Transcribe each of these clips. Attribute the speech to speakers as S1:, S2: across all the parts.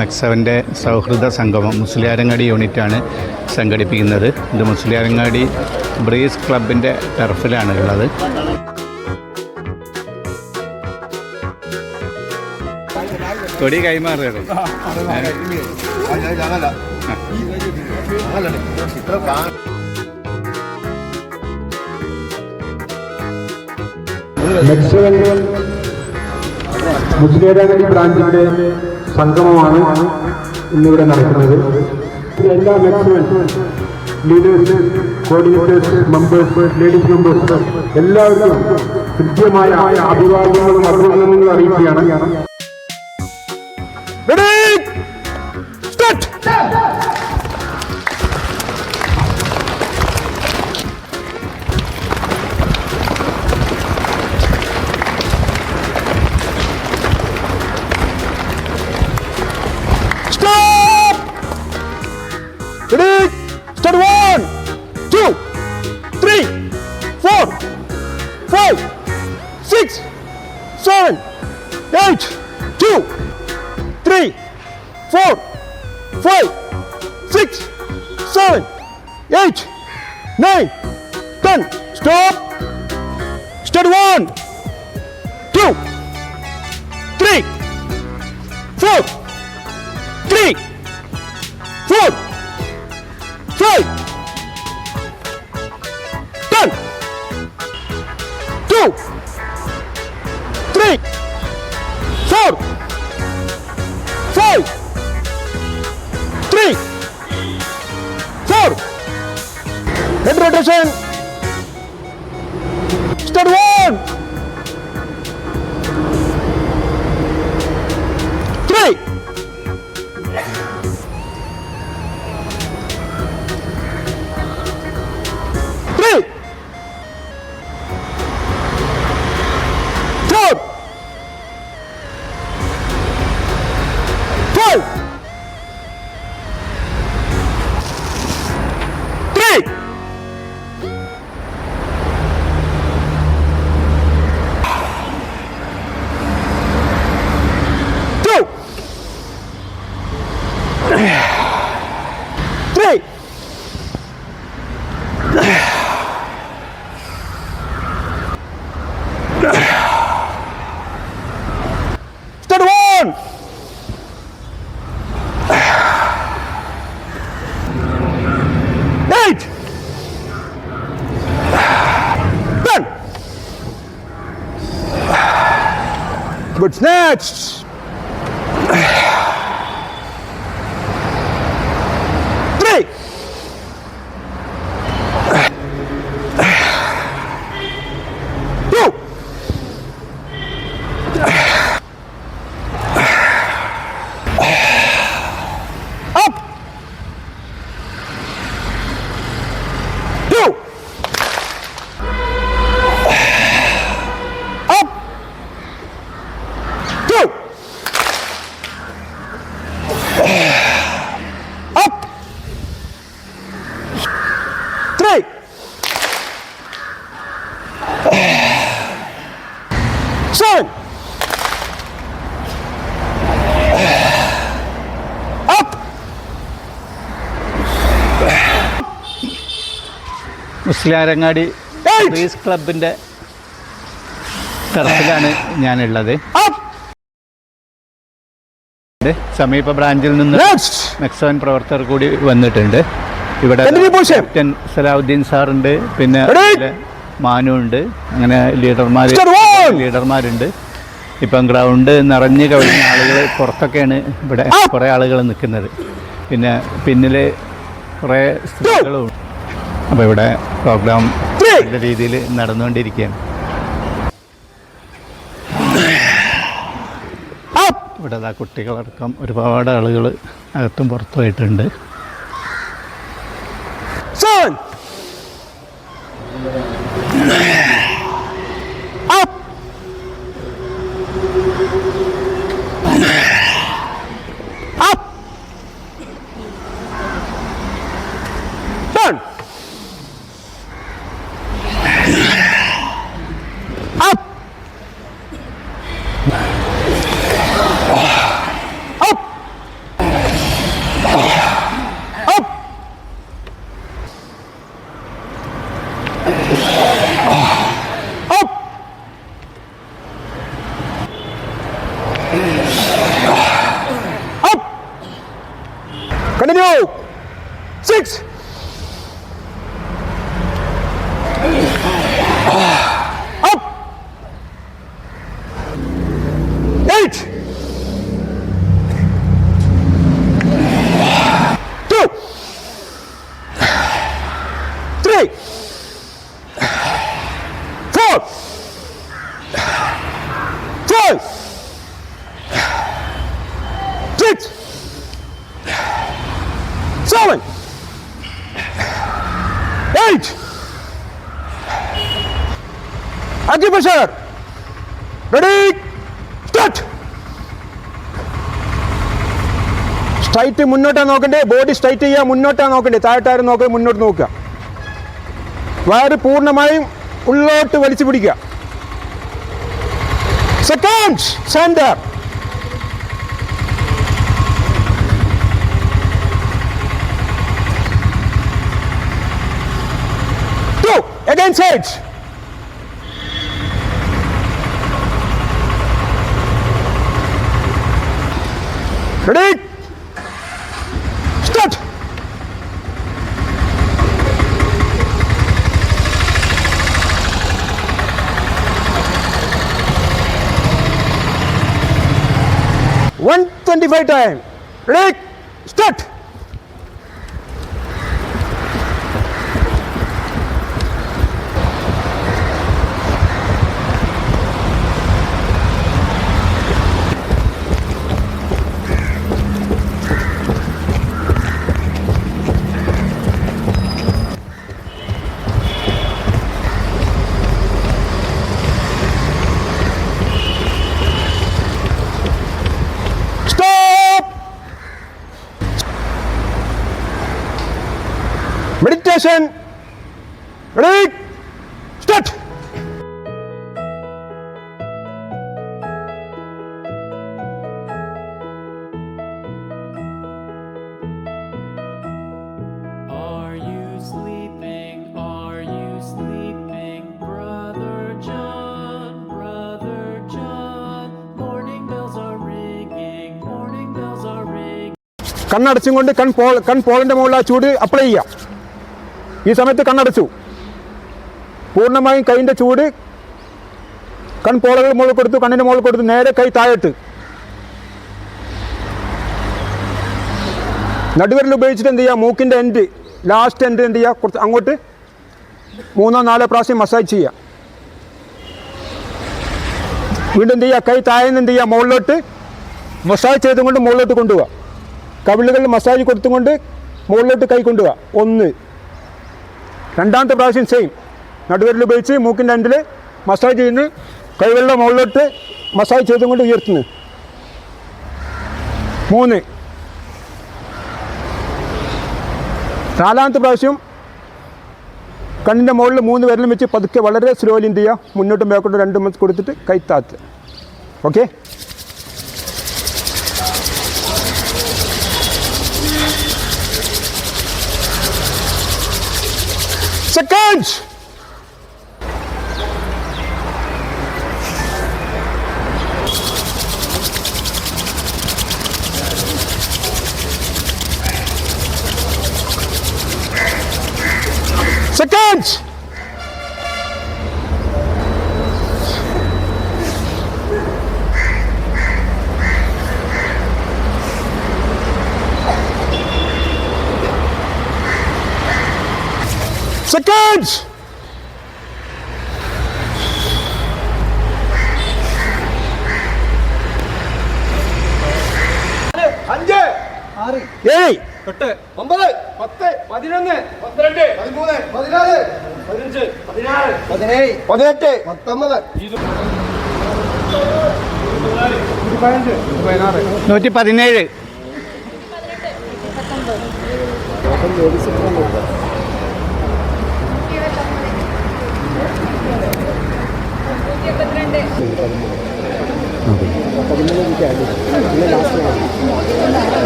S1: മെക്സവന്റെ സൗഹൃദ സംഗമം മുസ്ലിയാരങ്ങാടി യൂണിറ്റാണ് സംഘടിപ്പിക്കുന്നത്. ഇത് മുസ്ലിയാരങ്ങാടി ബ്രീസ് ക്ലബിന്റെ ടർഫിലാണ് ഉള്ളത്. കൊടി കൈമാറുകയാണ്
S2: മെക്സവൻ മുസ്ലിയാരങ്ങടി ബ്രാഞ്ചിന്റെ സംഗമമാണ് ഇന്നിവിടെ നടക്കുന്നത്. എല്ലാ മെക്സവൻ leaders coordinators members ladies members എല്ലാവർക്കും കൃത്യമായ അഭിവാദ്യങ്ങളും അഭിവാദ്യങ്ങളും അറിയിക്കുകയാണ്.
S3: Two, three, four, five, six, seven, eight, two, three, four, five, six, seven, eight, nine, ten. Stop! Start one, two, three, four three, four, five, ten, two, three, four, five, three, four. Head rotation. Start one. করুন Good snatch.
S1: Musliyarangadi
S3: Eight.
S1: ക്ലബിന്റെ ക്ലബിന്റെ ടർഫിലാണ് ഞാനുള്ളത്. സമീപ ബ്രാഞ്ചിൽ നിന്ന് മെക്സോൻ പ്രവർത്തകർ കൂടി വന്നിട്ടുണ്ട് ഇവിടെ. ക്യാപ്റ്റൻ സലാഹുദ്ദീൻ സാറുണ്ട് പിന്നെ? മാനു ഉണ്ട് അങ്ങനെ ലീഡർമാർ. ലീഡർമാരുണ്ട് ഇപ്പം ഗ്രൗണ്ട് നിറഞ്ഞു കവിഞ്ഞ ആളുകൾ പുറത്തൊക്കെയാണ് ഇവിടെ കുറേ ആളുകൾ നിൽക്കുന്നത് പിന്നെ പിന്നിൽ കുറേ സ്ത്രീകളും. അപ്പോൾ ഇവിടെ പ്രോഗ്രാം. നല്ല രീതിയിൽ നടന്നുകൊണ്ടിരിക്കുകയാണ്. ഇവിടെ കുട്ടികളടക്കം ഒരുപാട് ആളുകൾ അകത്തും പുറത്തുമായിട്ടുണ്ട്
S2: Ready? സ്റ്റാർട്ട് സ്ട്രൈറ്റ് മുന്നോട്ടാണ് നോക്കണ്ടേ. ബോഡി സ്ട്രൈറ്റ് ചെയ്യുക മുന്നോട്ടാണ് നോക്കണ്ടേ. താഴോട്ടാരും നോക്കുക മുന്നോട്ട് നോക്കുക. വയറ് പൂർണമായും ഉള്ളോട്ട് വലിച്ചു പിടിക്കുക. Seconds Two, again sides. Ready? Start. One twenty-five time. Ready? Start. കണ്ണടച്ചും കൊണ്ട് കൺ പോൾ കൺ പോളിന്റെ മുകളിൽ ആ ചൂട് അപ്ലൈ ചെയ്യാം ഈ സമയത്ത് കണ്ണടച്ചു. പൂർണമായും കൈന്റെ ചൂട് കൺ പോളകൾ മുകളിൽ കൊടുത്തു കണ്ണിന്റെ മുകളിൽ കൊടുത്തു നേരെ കൈ താഴെട്ട്. നടുവിരൽ ഉപയോഗിച്ചിട്ട് എന്ത് ചെയ്യുക? മൂക്കിന്റെ എൻഡ് ലാസ്റ്റ് എൻഡ് എന്ത് ചെയ്യുക? കുറച്ച് അങ്ങോട്ട് മൂന്നോ നാലോ പ്രാവശ്യം മസാജ് ചെയ്യുക. വീണ്ടും എന്ത് ചെയ്യുക? കൈ താഴെ നിന്ന് എന്ത് ചെയ്യുക? മുകളിലോട്ട് മസാജ് ചെയ്തുകൊണ്ട് മുകളിലോട്ട് കൊണ്ടുപോവുക. കവിളുകളിൽ മസാജ് കൊടുത്തുകൊണ്ട് മുകളിലോട്ട് കൈ കൊണ്ടുപോവുക ഒന്ന്. രണ്ടാമത്തെ പ്രാവശ്യം സെയിം നടുവിരൽ ഉപയോഗിച്ച് മൂക്കിന്റെ അണ്ടിൽ മസാജ് ചെയ്യുന്നു. കൈകളുടെ മുകളിലോട്ട് മസാജ് ചെയ്തുകൊണ്ട് ഉയർത്തുന്നു. മൂന്ന്. നാലാമത്തെ പ്രാവശ്യം കണ്ണിന്റെ മുകളിൽ മൂന്ന് വിരലും വെച്ച് പതുക്കെ വളരെ സ്ലോലി എന്ത് ചെയ്യുക? മുന്നോട്ടും ബാക്കോട്ടും രണ്ടും കൊടുത്തിട്ട് കൈ താത്ത്. Okay seconds. Seconds. Seconds.
S4: അഞ്ച് ആറ്
S2: ഏഴ്
S4: എട്ട് ഒമ്പത് പത്ത് പതിനൊന്ന് പന്ത്രണ്ട് പതിമൂന്ന് പതിനാല് പതിനഞ്ച് പതിനാറ് പതിനേഴ്
S2: പതിനെട്ട്
S4: പത്തൊമ്പത്
S1: നൂറ്റി പതിനേഴ്.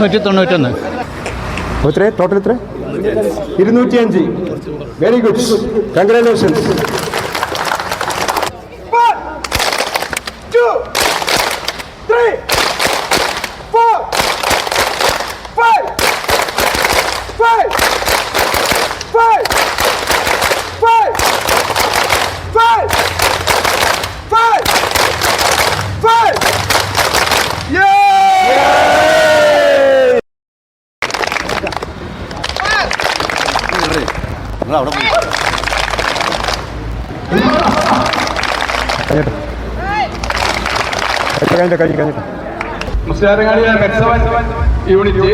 S1: നൂറ്റി തൊണ്ണൂറ്റൊന്ന്
S2: എത്ര ടോട്ടൽ എത്ര ഇരുന്നൂറ്റി അഞ്ച് വെരി ഗുഡ് കൺഗ്രാലേഷൻസ് കഴിഞ്ഞിട്ട് കഴിഞ്ഞിട്ട് കഴിഞ്ഞിട്ട്
S5: യൂണിറ്റ്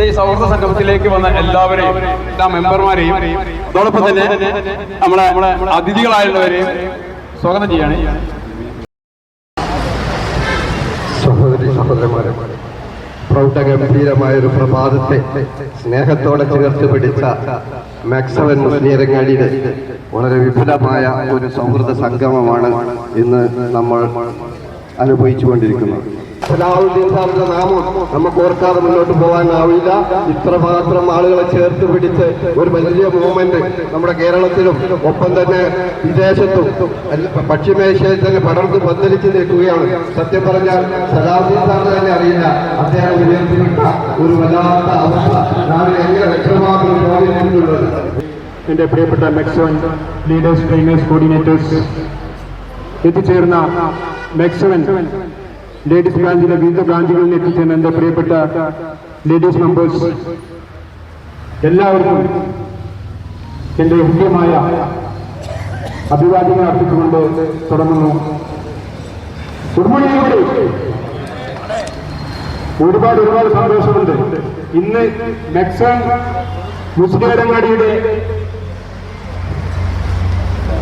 S5: ഈ സൗഹൃദ സംഗമത്തിലേക്ക് വന്ന എല്ലാവരെയും എല്ലാ മെമ്പർമാരെയും അതോടൊപ്പം തന്നെ നമ്മളെ നമ്മളെ അതിഥികളായുള്ളവരെയും സ്വാഗതം ചെയ്യാണ്.
S6: സഹോദരി സഹോദരന്മാരെ പ്രൗഢഗംഭീരമായ ഒരു പ്രഭാതത്തെ സ്നേഹത്തോടെ ചേർത്ത് പിടിച്ച മാക്സവൻ മുസ്ലിയരങ്ങാടിയുടെ വളരെ വിപുലമായ ഒരു സൗഹൃദ സംഗമമാണ് ഇന്ന് നമ്മൾ അനുഭവിച്ചുകൊണ്ടിരിക്കുന്നത്. സലാഹുദ്ദീൻ സാറിന്റെ നാമം നമുക്ക് ഓർക്കാതെ മുന്നോട്ട് പോകാനാവില്ല. ഇത്രമാത്രം ആളുകളെ ചേർത്ത് പിടിച്ച് ഒരു വലിയ മൂവ്മെന്റ് നമ്മുടെ കേരളത്തിലും ഒപ്പം തന്നെ വിദേശത്തും പശ്ചിമേഷ്യയിൽ തന്നെ പടർന്ന് പന്തലിച്ച് നിൽക്കുകയാണ്. സത്യം പറഞ്ഞാൽ സലാഹുദ്ദീൻ സാറിന് തന്നെ അറിയില്ല. അദ്ദേഹം ഉയർത്തിവിട്ട ഒരു വല്ലാത്ത അവസ്ഥ നാളെ എങ്ങനെ വ്യക്തമാക്കുന്നു എന്റെ
S2: എന്റെ പ്രിയപ്പെട്ട മെക്സോൺ ലീഡേഴ്സ് ട്രെയിനേഴ്സ് കോർഡിനേറ്റേഴ്സ് എത്തിച്ചേർന്ന മെക്സവൻ ലേഡീസ് ബ്രാഞ്ചിലെ വിവിധ ബ്രാഞ്ചുകളിൽ എത്തിച്ചേർന്ന എന്റെ പ്രിയപ്പെട്ട ലേഡീസ് മെമ്പേഴ്സ് എല്ലാവർക്കും എന്റെ ഹൃദ്യമായ അഭിവാദ്യങ്ങൾ അർപ്പിച്ചുകൊണ്ട് തുടങ്ങുന്നു. ഒരുപാട് ഒരുപാട് സന്തോഷമുണ്ട്. ഇന്ന് മെക്സൺ മുസ്ലിംങ്ങാടിയുടെ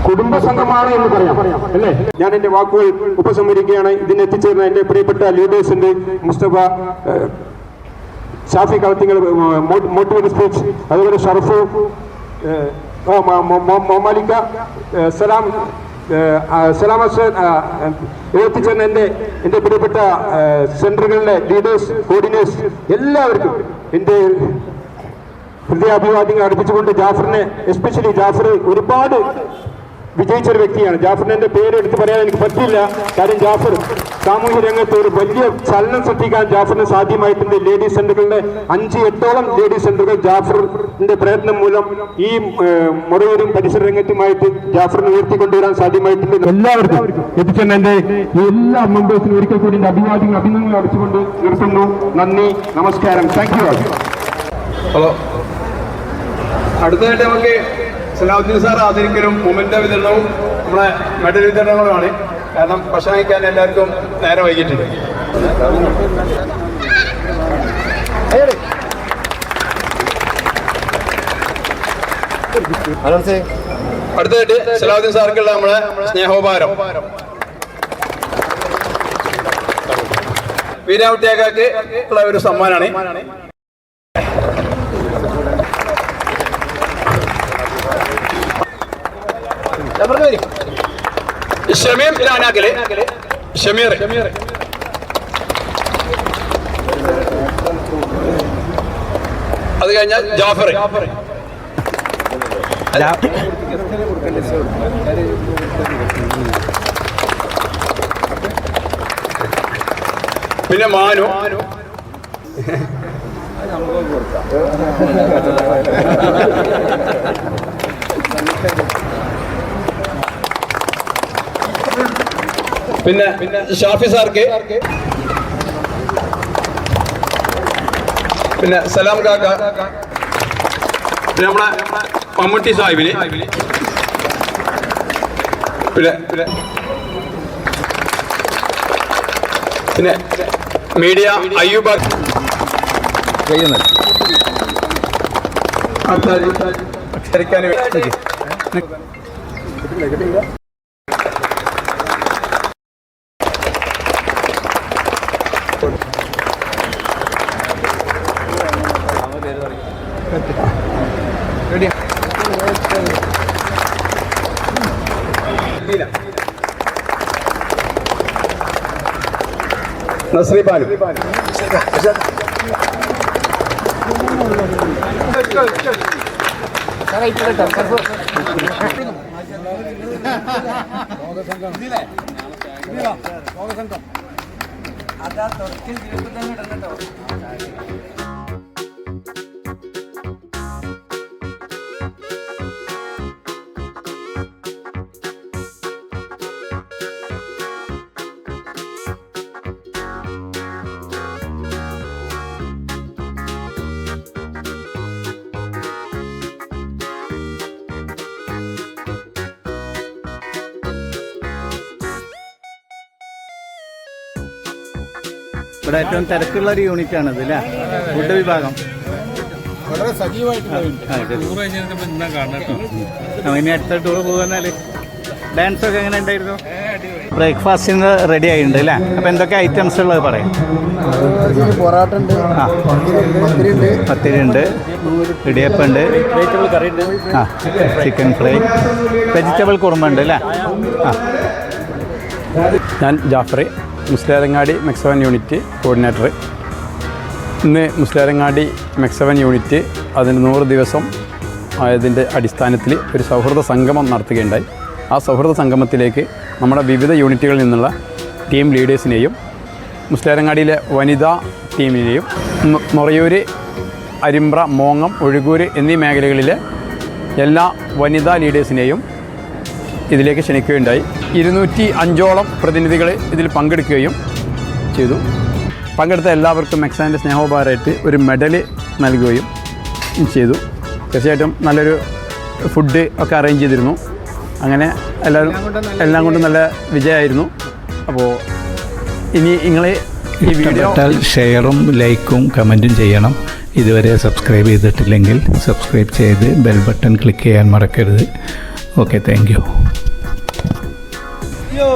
S2: കുടുംബ സംഘമാണ് എന്ന് പറയാം. അല്ലേ? ഞാൻ എന്റെ വാക്കുകൾ ഉപസംഹരിക്കുകയാണ്. ഇതിന് എത്തിച്ചേർന്ന എന്റെ പ്രിയപ്പെട്ട ലീഡേഴ്സ് ഉണ്ട്. മുസ്തഫ ഷാഫി കളത്തിങ്ങൾ മോട്ടിവേറ്റ് സ്പീച്ച് അതുപോലെ ഷറഫ് മോമാലിക്ക സലാം സലാം എത്തിച്ചേർന്ന എന്റെ എന്റെ പ്രിയപ്പെട്ട സെന്ററുകളിലെ ലീഡേഴ്സ് കോർഡിനേഴ്സ് എല്ലാവർക്കും എന്റെ ഹൃദയാഭിവാദ്യങ്ങൾ അർപ്പിച്ചുകൊണ്ട് ജാഫറിനെ എസ്പെഷ്യലി ജാഫർ ഒരുപാട് വിജയിച്ച ഒരു വ്യക്തിയാണ്. ജാഫറിന്റെ എന്റെ പേര് എടുത്തു പറയാൻ എനിക്ക് പറ്റില്ല കാര്യം ജാഫർ സാമൂഹ്യ രംഗത്ത് ഒരു വലിയ ചലനം സൃഷ്ടിക്കാൻ ജാഫറിന് സാധ്യമായിട്ടുണ്ട്. ലേഡീസ് സെന്ററുകളുടെ അഞ്ച് എട്ടോളം ലേഡീസ് സെന്ററുകൾ ജാഫറിന്റെ പ്രയത്നം മൂലം ഈ മുറയൂരും പരിസര രംഗത്തുമായിട്ട് ജാഫറിനെ ഉയർത്തിക്കൊണ്ടുവരാൻ സാധ്യമായിട്ടുണ്ട്. എല്ലാവർക്കും എത്തിച്ചെന്ന എന്റെ എല്ലാ മെമ്പേഴ്സിനും ഒരിക്കൽ കൂടി അഭിവാദ്യങ്ങൾ അഭിനന്ദനങ്ങൾ അടിച്ചുകൊണ്ട് നിർത്തുന്നു. നന്ദി നമസ്കാരം. Thank you
S5: hello. അടുത്തതായിട്ട് നമുക്ക് സലാഹുദ്ദീൻ സാർ ആദരിക്കലും മൊമെന്റ് വിതരണവും നമ്മുടെ മെഡൽ വിതരണങ്ങളുമാണ്. കാരണം ഭക്ഷണം കഴിക്കാൻ എല്ലാവർക്കും നേരെ വൈകിട്ടുണ്ട് അടുത്തതായിട്ട് സലാഹുദ്ദീൻ സാർക്കുള്ള നമ്മളെ സ്നേഹോപാരം വീരാവട്ടിയാക്കാക്ക് ഉള്ള ഒരു സമ്മാനമാണ് ഷമീർ ലാനാക്കൽ ഷമീർ. അത് കഴിഞ്ഞാൽ ജാഫർ. പിന്നെ മാനു. പിന്നെ ഷാഫി സാർക്ക്. പിന്നെ സലാം കാക്ക. പിന്നെ നമ്മളെ മമ്മൂട്ടി സാഹിബിന്. പിന്നെ പിന്നെ മീഡിയ അയ്യൂബ് അക്ഷരിക്കാൻ നസ്രി ബാനു ലോകസംഘം ലോകസംഘം അതാ തുറക്കിൽ ഇരുപത്തി തന്നെ ഇടണം കേട്ടോ.
S1: ഇവിടെ ഏറ്റവും തിരക്കുള്ള ഒരു യൂണിറ്റ് ആണ് ഇത് അല്ലേ? ഫുഡ് വിഭാഗം.
S7: വളരെ സജീവമായിട്ടുള്ള
S1: ആ, ഇനി അടുത്ത ടൂർ പോകുന്നാൽ ഡാൻസ് ഒക്കെ എങ്ങനെ ഉണ്ടായിരുന്നു? ബ്രേക്ക്ഫാസ്റ്റിന് റെഡി ആയിട്ടുണ്ട് അല്ലേ? അപ്പൊ എന്തൊക്കെ ഐറ്റംസ് ഉള്ളത് പറയാം?
S8: പൊറാട്ട ഉണ്ട്
S1: ആ.
S8: പത്തിരി ഉണ്ട്
S1: പത്തിരി ഉണ്ട് ഇടിയപ്പം ഉണ്ട്.
S8: വെജിറ്റബിൾ കറി ഉണ്ട്.
S1: ആ ചിക്കൻ ഫ്രൈ വെജിറ്റബിൾ കുറുമ ഉണ്ട് അല്ലേ? ആ.
S5: ഞാൻ Jafari Musliyarangadi MEC seven unit coordinator. ഇന്ന് മുസ്ലിയാരങ്ങാടി മെക്സവൻ യൂണിറ്റ് അതിന് നൂറ് ദിവസം ആയതിന്റെ അടിസ്ഥാനത്തിൽ ഒരു സൗഹൃദ സംഗമം നടത്തുകയുണ്ടായി. ആ സൗഹൃദ സംഗമത്തിലേക്ക് നമ്മുടെ വിവിധ യൂണിറ്റുകളിൽ നിന്നുള്ള ടീം ലീഡേഴ്സിനെയും മുസ്ലിയാരങ്ങാടിയിലെ വനിതാ ടീമിനെയും നൊറയൂര് അരിമ്പ്ര മോങ്ങം ഒഴുകൂര് എന്നീ മേഖലകളിലെ എല്ലാ വനിതാ ലീഡേഴ്സിനെയും ഇതിലേക്ക് ക്ഷണിക്കുകയുണ്ടായി. ഇരുന്നൂറ്റി അഞ്ചോളം പ്രതിനിധികൾ ഇതിൽ പങ്കെടുക്കുകയും ചെയ്തു. പങ്കെടുത്ത എല്ലാവർക്കും മെക്സാന്റെ സ്നേഹോപകാരമായിട്ട് ഒരു മെഡൽ നൽകുകയും ചെയ്തു. തീർച്ചയായിട്ടും നല്ലൊരു ഫുഡ് ഒക്കെ അറേഞ്ച് ചെയ്തിരുന്നു. അങ്ങനെ എല്ലാവരും എല്ലാം കൊണ്ടും നല്ല വിജയമായിരുന്നു. അപ്പോൾ ഇനി നിങ്ങൾ ഈ വീഡിയോ
S1: ഷെയറും ലൈക്കും കമന്റും ചെയ്യണം. ഇതുവരെ സബ്സ്ക്രൈബ് ചെയ്തിട്ടില്ലെങ്കിൽ സബ്സ്ക്രൈബ് ചെയ്ത് ബെൽ ബട്ടൺ ക്ലിക്ക് ചെയ്യാൻ മറക്കരുത്. Okay thank you